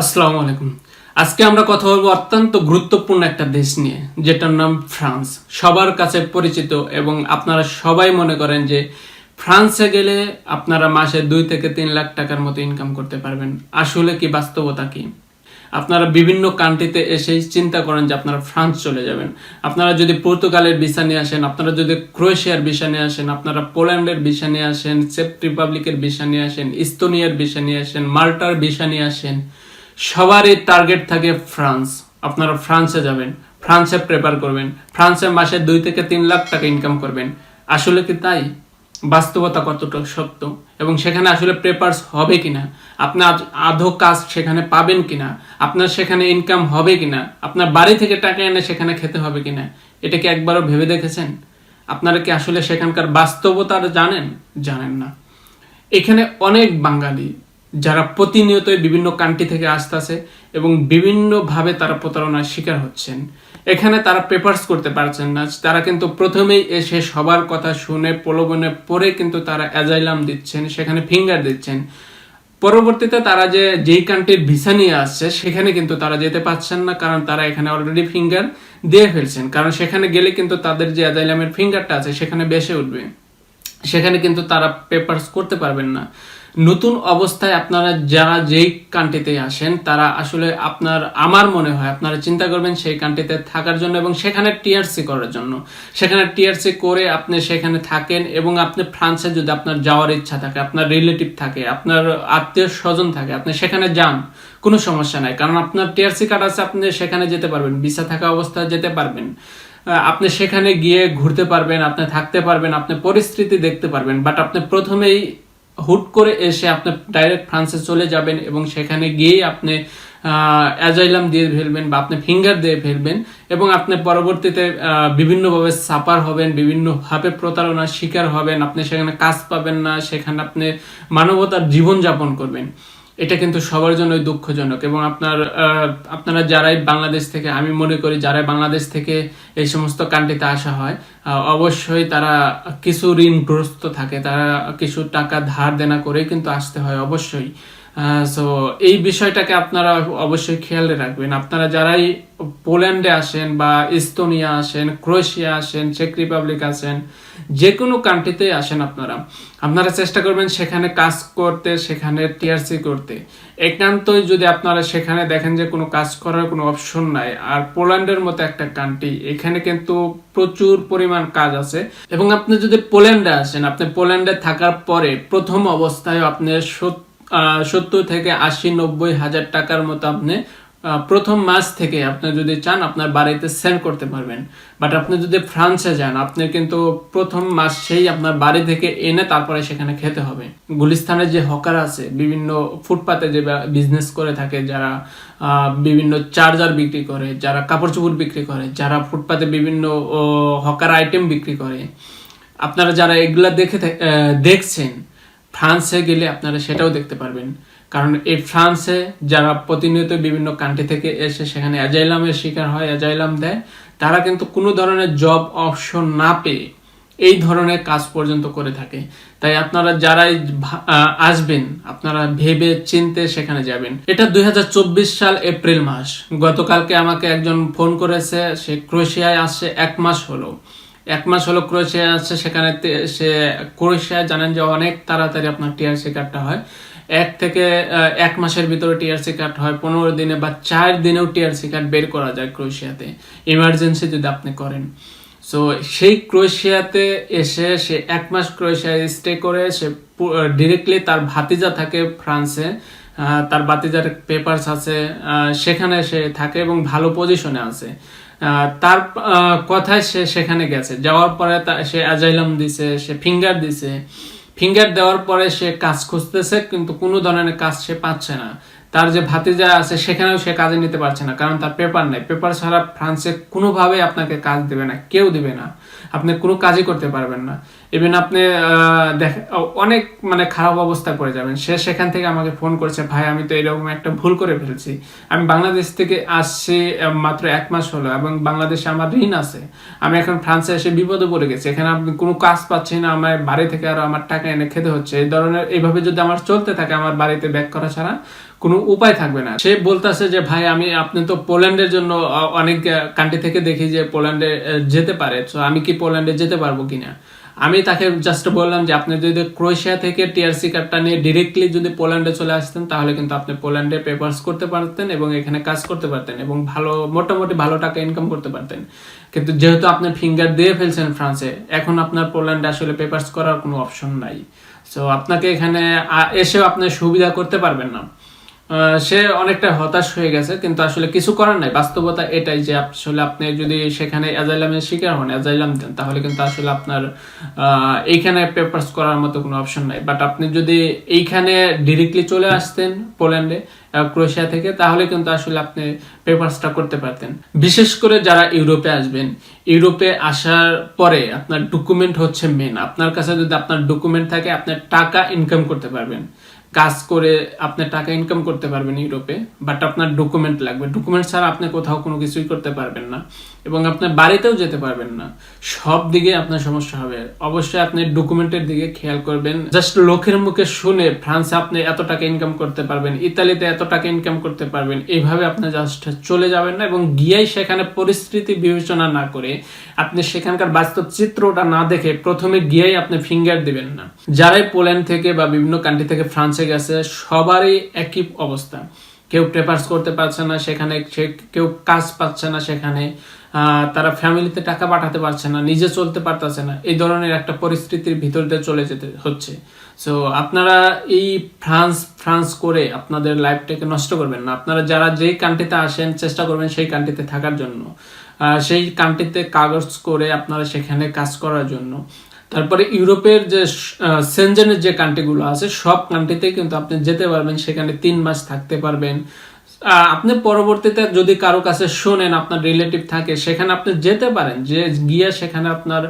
আসসালামু আলাইকুম। আজকে আমরা কথা বলব অত্যন্ত গুরুত্বপূর্ণ একটা দেশ নিয়ে, যেটার নাম ফ্রান্স। সবার কাছে পরিচিত এবং আপনারা সবাই মনে করেন যে ফ্রান্সে গেলে আপনারা মাসে দুই থেকে তিন লাখ টাকার মতো ইনকাম করতে পারবেন। আসলে কি বাস্তবতা কি? আপনারা বিভিন্ন কান্ট্রিতে এসেই চিন্তা করেন যে আপনারা ফ্রান্স চলে যাবেন। আপনারা যদি পর্তুগালের ভিসা নিয়ে আসেন, আপনারা যদি ক্রোয়েশিয়ার ভিসা নিয়ে আসেন, আপনারা পোল্যান্ডের ভিসা নিয়ে আসেন চেক রিপাবলিকের ভিসা নিয়ে আসেন, ইস্তোনিয়ার ভিসা নিয়ে আসেন, মাল্টার ভিসা নিয়ে আসেন সবারই টার্গেট থাকে ফ্রান্স আপনারা ফ্রান্সে যাবেন ফ্রান্সে প্রেপার করবেন ফ্রান্সে মাসে দুই থেকে তিন লাখ টাকা ইনকাম করবেন। আসলে কি তাই? বাস্তবতা কতটা সত্য? এবং সেখানে আসলে প্রেপারস হবে কিনা? আপনার আধো কাজ সেখানে পাবেন কিনা? আপনার সেখানে ইনকাম হবে কিনা? আপনার বাড়ি থেকে টাকা এনে সেখানে খেতে হবে কিনা? এটা কি একবারও ভেবে দেখেছেন? আপনারা কি আসলে সেখানকার বাস্তবতা জানেন? জানেন না। এখানে অনেক বাঙালি যারা প্রতিনিয়তই বিভিন্ন কান্ট্রি থেকে আসতেছে এবং বিভিন্নভাবে তারা প্রতারণার শিকার হচ্ছেন। এখানে তারা পেপার্স করতে পারছেন না। তারা কিন্তু প্রথমেই এসে সবার কথা শুনে, প্রলোভনে পরে কিন্তু তারা অ্যাজাইলাম দিচ্ছেন, সেখানে ফিঙ্গার দিচ্ছেন। পরবর্তীতে তারা যে, যেই কান্ট্রির ভিসা নিয়ে আসছে, সেখানে কিন্তু তারা যেতে পারছেন না, কারণ তারা এখানে অলরেডি ফিঙ্গার দিয়ে ফেলছেন। কারণ সেখানে গেলে কিন্তু তাদের যে অ্যাজাইলামের ফিঙ্গারটা আছে, সেখানে বেসে উঠবে। সেখানে কিন্তু তারা পেপারস করতে পারবেন না। নতুন অবস্থায় আপনারা যারা যেই কান্ট্রিতে আসেন, তারা আসলে আপনার, আমার মনে হয় আপনারা চিন্তা করবেন সেই কান্ট্রিতে থাকার জন্য এবং সেখানে টিআরসি করার জন্য। সেখানে টিআরসি করে আপনি সেখানে থাকেন এবং আপনি ফ্রান্সে যদি আপনার যাওয়ার ইচ্ছা থাকে, আপনার রিলেটিভ থাকে, আপনার আত্মীয় স্বজন থাকে, আপনি সেখানে যান, কোনো সমস্যা নাই। কারণ আপনার টিআরসি কার্ড আছে, আপনি সেখানে যেতে পারবেন ভিসা থাকা অবস্থায় যেতে পারবেন। আপনি সেখানে গিয়ে ঘুরতে পারবেন, আপনি থাকতে পারবেন, আপনি পরিস্থিতি দেখতে পারবেন বাট আপনি প্রথমেই হুট করে এসে আপনি ডাইরেক্ট ফ্রান্সে চলে যাবেন এবং সেখানে গিয়ে আপনি অ্যাজাইলাম দিয়ে ফেলবেন বা আপনি ফিঙ্গার দিয়ে ফেলবেন এবং আপনি পরবর্তীতে বিভিন্নভাবে সাপার হবেন, বিভিন্নভাবে প্রতারণার শিকার হবেন, আপনি সেখানে কাজ পাবেন না, সেখানে আপনি মানবতার জীবনযাপন করবেন। এটা কিন্তু সবার জন্যই দুঃখজনক এবং আপনার আপনারা যারাই বাংলাদেশ থেকে, আমি মনে করি যারাই বাংলাদেশ থেকে এই সমস্ত কান্ট্রিতে আসা হয় অবশ্যই তারা কিছু ঋণগ্রস্ত থাকে, তারা কিছু টাকা ধার দেনা করে কিন্তু আসতে হয়, অবশ্যই। সো এই বিষয়টাকে আপনারা অবশ্যই খেয়াল রাখবেন। আপনারা যারাই পোল্যান্ডে আসেন বা ইস্তোনিয়া আসেন ক্রোয়েশিয়া আসেন চেক রিপাবলিক আসেন যে কোনো কান্ট্রিতে আসেন আপনারা। আপনারা চেষ্টা করবেন সেখানে কাজ করতে সেখানে টিআরসি করতে। একান্তই যদি আপনারা সেখানে দেখেন যে কোনো কাজ করার কোনো অপশন নাই আর পোল্যান্ডের মতো একটা কান্ট্রি এখানে কিন্তু প্রচুর পরিমাণ কাজ আছে। এবং আপনি যদি পোল্যান্ডে আসেন আপনি পোল্যান্ডে থাকার পরে প্রথম অবস্থায় আপনি সত- আহ, সত্তর থেকে আশি, নব্বই হাজার টাকার মতো আপনি প্রথম মাস থেকে আপনি যদি চান, আপনার বাড়িতে সেন্ড করতে পারবেন। বাট আপনি যদি ফ্রান্সে যান, আপনি কিন্তু প্রথম মাসেই আপনার বাড়ি থেকে এনে তারপরে সেখানে খেতে হবে। গুলিস্তানের যে হকার আছে, বিভিন্ন ফুটপাতে যে বিজনেস করে থাকে, যারা বিভিন্ন চার্জার বিক্রি করে, যারা কাপড় চোপড় বিক্রি করে, যারা ফুটপাতে বিভিন্ন হকার আইটেম বিক্রি করে, আপনারা যারা এগুলা দেখে দেখছেন ফ্রান্সে গেলে আপনারা সেটাও দেখতে পারবেন। কারণ এই ফ্রান্সে যারা প্রতিনিয়ত বিভিন্ন কান্ট্রি থেকে এসে সেখানে অ্যাজাইলামের শিকার হয় অ্যাজাইলাম দেয়, তারা কিন্তু কোনো ধরনের জব অপশন না পেয়ে এই ধরনের কাজ পর্যন্ত করে থাকে। তাই আপনারা যারাই আসবেন, আপনারা ভেবে চিনতে সেখানে যাবেন। এটা দুই হাজার চব্বিশ সাল এপ্রিল মাস। গতকালকে আমাকে একজন ফোন করেছে, সে ক্রোয়েশিয়ায় আসছে, এক মাস হলো। এক মাস হলো ক্রোয়েশিয়া আছে, সেখানে সে ক্রোয়েশিয়ায় জানেন যে অনেক তাড়াতাড়ি আপনার টিআরসি কার্ডটা হয়। এক থেকে এক মাসের ভিতরে টিআরসি কার্ড হয়, পনেরো দিনে বা চার দিনেও টিআরসি কার্ড বের করা যায় ক্রোয়েশিয়াতে, ইমার্জেন্সি যদি আপনি করেন। সো সেই ক্রোয়েশিয়াতে এসে, সে এক মাস ক্রোয়েশিয়ায় স্টে করে, সে ডিরেক্টলি তার ভাতিজা থাকে ফ্রান্সে তার ভাতিজার পেপারস আছে সেখানে সে থাকে এবং ভালো পজিশনে আছে। তার কথায় সে সেখানে গেছে। যাওয়ার পরে সে অ্যাজাইলাম দিছে, সে ফিঙ্গার দিছে। ফিঙ্গার দেওয়ার পরে সে কাজ খুঁজতেছে, কিন্তু কোনো ধরনের কাজ সে পাচ্ছে না। তার যে ভাতিজা আছে, সেখানেও সে কাজে নিতে পারছে না, কারণ তার পেপার নাই। পেপার ছাড়া ফ্রান্সে কোনোভাবে আপনাকে কাজ দেবে না, কেউ দেবে না। আপনি কোনো কাজই করতে পারবেন না। ইভেন আপনি দেখ, অনেক মানে খারাপ অবস্থায় পড়ে যাবেন। সে সেখান থেকে আমাকে ফোন করেছে, ভাই, আমি তো এরকম একটা ভুল করে ফেলছি। আমি বাংলাদেশ থেকে আসছি মাত্র এক মাস হলো এবং বাংলাদেশে আমার ঋণ আছে। আমি এখন ফ্রান্সে এসে বিপদে পড়ে গেছি। এখানে আমি কোনো কাজ পাচ্ছি না, আমার বাড়ি থেকে আরও আমার টাকা এনে খেতে হচ্ছে। এই ধরনের, এইভাবে যদি আমার চলতে থাকে, আমার বাড়িতে ব্যাক করা ছাড়া কোনো উপায় থাকবে না। সে বলতেছে যে, ভাই, আমি, আপনি তো পোল্যান্ডের জন্য অনেক কান্ট্রি থেকে দেখি যে পোল্যান্ডে যেতে পারে। তো আমি কি পোল্যান্ডে যেতে পারব কিনা? আমি তাকে জাস্ট বললাম যে, আপনি যদি ক্রোয়েশিয়া থেকে টিআরসি কার্ডটা নিয়ে ডিরেক্টলি যদি পোল্যান্ডে চলে আসতেন, তাহলে কিন্তু আপনি পোল্যান্ডে পেপারস করতে পারতেন এবং এখানে কাজ করতে পারতেন এবং ভালো, মোটামুটি ভালো টাকা ইনকাম করতে পারতেন। কিন্তু যেহেতু আপনি ফিঙ্গার দিয়ে ফেলছেন ফ্রান্সে, এখন আপনার পোল্যান্ডে আসলে পেপারস করার কোনো অপশন নাই। সো আপনাকে এখানে এসেও আপনি সুবিধা করতে পারবেন না। সে অনেকটা হতাশ হয়ে গেছে, কিন্তু আসলে কিছু করার নাই। বাস্তবতা এটাই যে আসলে আপনি যদি সেখানে অ্যাজাইলামের শিকার হন অ্যাজাইলাম দেন, তাহলে কিন্তু আসলে আপনার এইখানে পেপারস করার মতো কোনো অপশন নাই। বাট আপনি যদি এইখানে ডিরেক্টলি চলে আসতেন পোল্যান্ডে ক্রোয়েশিয়া থেকে, তাহলে কিন্তু আসলে আপনি পেপারসটা করতে পারতেন। বিশেষ করে যারা ইউরোপে আসবেন ইউরোপে আসার পরে আপনার ডকুমেন্ট হচ্ছে মেন আপনার কাছে যদি আপনার ডকুমেন্ট থাকে আপনার টাকা ইনকাম করতে পারবেন। কাজ করে আপনি টাকা ইনকাম করতে পারবেন ইউরোপে বাট আপনার ডকুমেন্ট লাগবে। ডকুমেন্ট ছাড়া আপনি কোথাও কোনো কিছুই করতে পারবেন না। এবং আপনার বাড়িতেও যেতে পারবেন না। সব দিকে আপনার সমস্যা হবে। অবশ্যই আপনি ডকুমেন্টের দিকে খেয়াল করবেন। জাস্ট লোকের মুখে শুনে, ফ্রান্সে, আপনি এত টাকা ইনকাম করতে পারবেন, ইতালিতে এত টাকা ইনকাম করতে পারবেন। এইভাবে আপনি জাস্ট চলে যাবেন না এবং গিয়েই সেখানে পরিস্থিতি বিবেচনা না করে আপনি সেখানকার বাস্তব চিত্রটা না দেখে প্রথমে গিয়েই আপনি ফিঙ্গার দিবেন না। যারাই পোল্যান্ড থেকে বা বিভিন্ন কান্ট্রি থেকে ফ্রান্সে গেছে, সবারই একই অবস্থা। কেউ পেপার্স করতে পারছে না, সেখানে কেউ কাজ পাচ্ছে না সেখানে তারা ফ্যামিলিতে টাকা পাঠাতে পারছে না, নিজে চলতে পারতেছে না। এই ধরনের একটা পরিস্থিতির ভিতর দিয়ে চলে যেতে হচ্ছে। সো আপনারা এই ফ্রান্স ফ্রান্স করে আপনাদের লাইফটাকে নষ্ট করবেন না। আপনারা যারা যেই কান্ট্রিতে আসেন, চেষ্টা করবেন সেই কান্ট্রিতে থাকার জন্য। সেই কান্ট্রিতে কাগজ করে আপনারা সেখানে কাজ করার জন্য। তারপরে ইউরোপের যে সেনজেনের যে কান্ট্রিগুলো আছে, সব কান্ট্রিতে কিন্তু আপনি যেতে পারবেন, সেখানে তিন মাস থাকতে পারবেন। আপনি পরবর্তীতে যদি কারও কাছে শোনেন, আপনার রিলেটিভ থাকে, সেখানে আপনি যেতে পারেন। যে গিয়ে সেখানে আপনার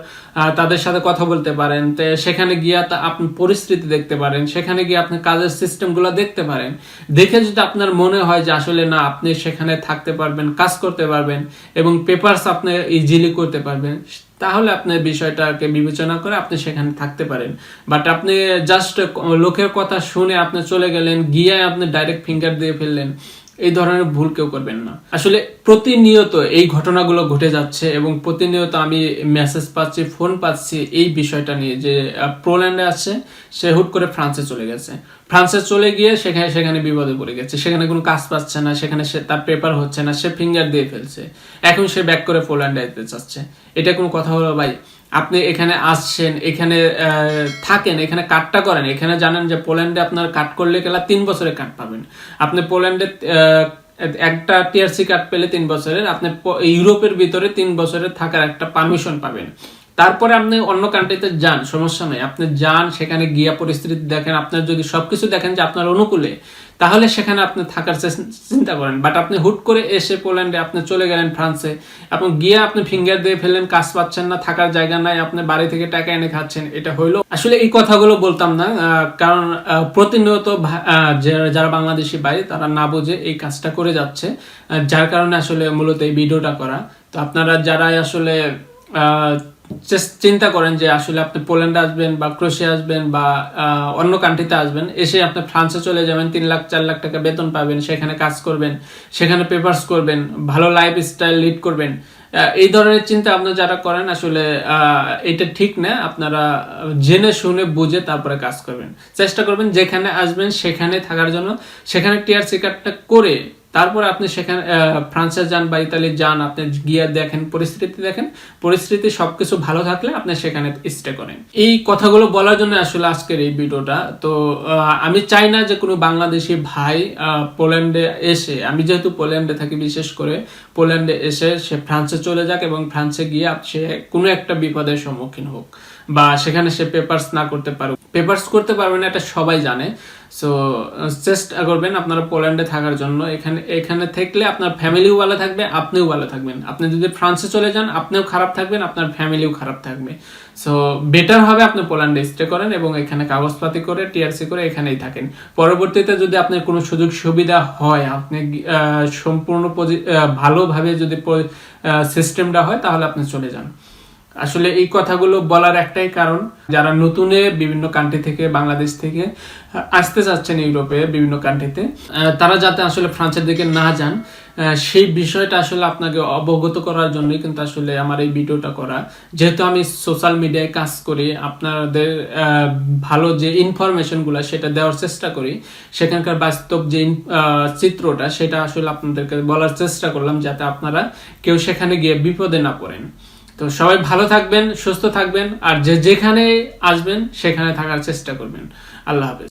তাদের সাথে কথা বলতে পারেন, তো সেখানে গিয়ে আপনি পরিস্থিতি দেখতে পারেন, সেখানে গিয়ে আপনি কাজের সিস্টেমগুলো দেখতে পারেন। দেখে যদি আপনার মনে হয় যে আসলে না, আপনি সেখানে থাকতে পারবেন, কাজ করতে পারবেন, এবং পেপারস আপনি ইজিলি করতে পারবেন, তাহলে আপনার বিষয়টাকে বিবেচনা করে আপনি সেখানে থাকতে পারেন। বাট আপনি জাস্ট লোকের কথা শুনে আপনি চলে গেলেন গিয়ে আপনি ডাইরেক্ট ফিঙ্গার দিয়ে ফেললেন। এই ধরনের ভুল কেউ করবেন না। আসলে প্রতিনিয়ত এই ঘটনাগুলো ঘটে যাচ্ছে এবং প্রতিনিয়ত আমি মেসেজ পাচ্ছি ফোন পাচ্ছি এই বিষয়টা নিয়ে যে পোল্যান্ডে আছে, সে হুট করে ফ্রান্সে চলে গেছে। ফ্রান্সে চলে গিয়ে সেখানে সেখানে বিপদে পড়ে গেছে। সেখানে কোনো কাজ পাচ্ছে না, সেখানে সে তার পেপার হচ্ছে না, সে ফিঙ্গার দিয়ে ফেলছে। এখন সে ব্যাক করে পোল্যান্ডে যেতে চাচ্ছে। এটা কোনো কথা হলো? ভাই, আপনি এখানে আসছেন, এখানে থাকেন, এখানে কাটটা করেন। এখানে জানেন যে পোল্যান্ডে আপনার কাট করলে গেলা তিন বছরের কাট পাবেন। আপনি পোল্যান্ডে একটা টিআরসি কার্ড পেলে তিন বছরের। আপনি ইউরোপের ভিতরে তিন বছরের থাকার একটা পারমিশন পাবেন। তারপরে আপনি অন্য কান্ট্রিতে যান, সমস্যা নেই। আপনি যান, সেখানে গিয়া পরিস্থিতি দেখেন, আপনার যদি সবকিছু দেখেন যে আপনার অনুকূলে, তাহলে সেখানে আপনি থাকার চিন্তা করেন। বাট আপনি হুট করে এসে পোল্যান্ডে আপনি চলে গেলেন ফ্রান্সে এবং গিয়ে আপনি ফিঙ্গার দিয়ে ফেললেন, কাজ পাচ্ছেন না, থাকার জায়গা নাই, আপনি বাড়ি থেকে টাকা এনে খাচ্ছেন, এটা হইল। আসলে এই কথাগুলো বলতাম না কারণ প্রতিনিয়ত যারা বাংলাদেশি ভাই, তারা না বুঝে এই কাজটা করে যাচ্ছে যার কারণে আসলে মূলত এই ভিডিওটা করা। তো আপনারা যারা আসলে চিন্তা করেন যে আসলে আপনি পোল্যান্ডে আসবেন বা ক্রোশিয়া আসবেন বা অন্য কান্ট্রিতে আসবেন, এসে আপনি ফ্রান্সে চলে যাবেন, তিন লাখ, চার লাখ টাকা বেতন পাবেন, সেখানে কাজ করবেন, সেখানে পেপার্স করবেন, ভালো লাইফ স্টাইল লিড করবেন এই ধরনের চিন্তা আপনারা যারা করেন, আসলে এটা ঠিক না। আপনারা জেনে, শুনে, বুঝে তারপরে কাজ করবেন। চেষ্টা করবেন যেখানে আসবেন সেখানে থাকার জন্য, সেখানে টিআরসি কার্ডটা করে তারপরে আপনি সেখানে ফ্রান্সে যান বা ইতালি যান, আপনি গিয়ে দেখেন, পরিস্থিতি দেখেন, পরিস্থিতি সবকিছু ভালো থাকলে আপনি সেখানে স্টে করেন। এই কথাগুলো বলার জন্য আসলে আজকের এই ভিডিওটা, তো আমি চাই না যে কোনো বাংলাদেশি ভাই পোল্যান্ডে এসে, আমি যেহেতু পোল্যান্ডে থাকি বিশেষ করে, পোল্যান্ডে এসে সে ফ্রান্সে চলে যাক এবং ফ্রান্সে গিয়ে সে কোনো একটা বিপদের সম্মুখীন হোক বা সেখানে সে পেপারস না করতে পারুক। পেপার্স করতে পারবেন এটা সবাই জানে। সো চেষ্টা করবেন আপনারা পোল্যান্ডে থাকার জন্য। এখানে এখানে থাকলে আপনার ফ্যামিলিও ভালো থাকবে, আপনিও ভালো থাকবেন। আপনি যদি ফ্রান্সে চলে যান, আপনিও খারাপ থাকবেন, আপনার ফ্যামিলিও খারাপ থাকবে। সো বেটার হবে আপনি পোল্যান্ডে স্টে করেন এবং এখানে কাগজপাতি করে টিআরসি করে এখানেই থাকেন। পরবর্তীতে যদি আপনার কোনো সুযোগ সুবিধা হয়, আপনি সম্পূর্ণ ভালোভাবে যদি সিস্টেমটা হয়, তাহলে আপনি চলে যান। আসলে এই কথাগুলো বলার একটাই কারণ, যারা নতুনে বিভিন্ন কান্ট্রি থেকে, বাংলাদেশ থেকে আসতে চাচ্ছেন ইউরোপে বিভিন্ন কান্ট্রিতে তারা যাতে আসলে ফ্রান্সের দিকে না যান সেই বিষয়টা আসলে আপনাকে অবগত করার জন্যই কিন্তু আসলে আমার এই ভিডিওটা করা। যেহেতু আমি সোশ্যাল মিডিয়ায় কাজ করি, আপনাদের ভালো যে ইনফরমেশনগুলো সেটা দেওয়ার চেষ্টা করি, সেখানকার বাস্তব যে চিত্রটা, সেটা আসলে আপনাদেরকে বলার চেষ্টা করলাম যাতে আপনারা কেউ সেখানে গিয়ে বিপদে না পড়েন। তো সবাই ভালো থাকবেন, সুস্থ থাকবেন, আর যে যেখানে আসবেন, সেখানে থাকার চেষ্টা করবেন। আল্লাহ হাফেজ।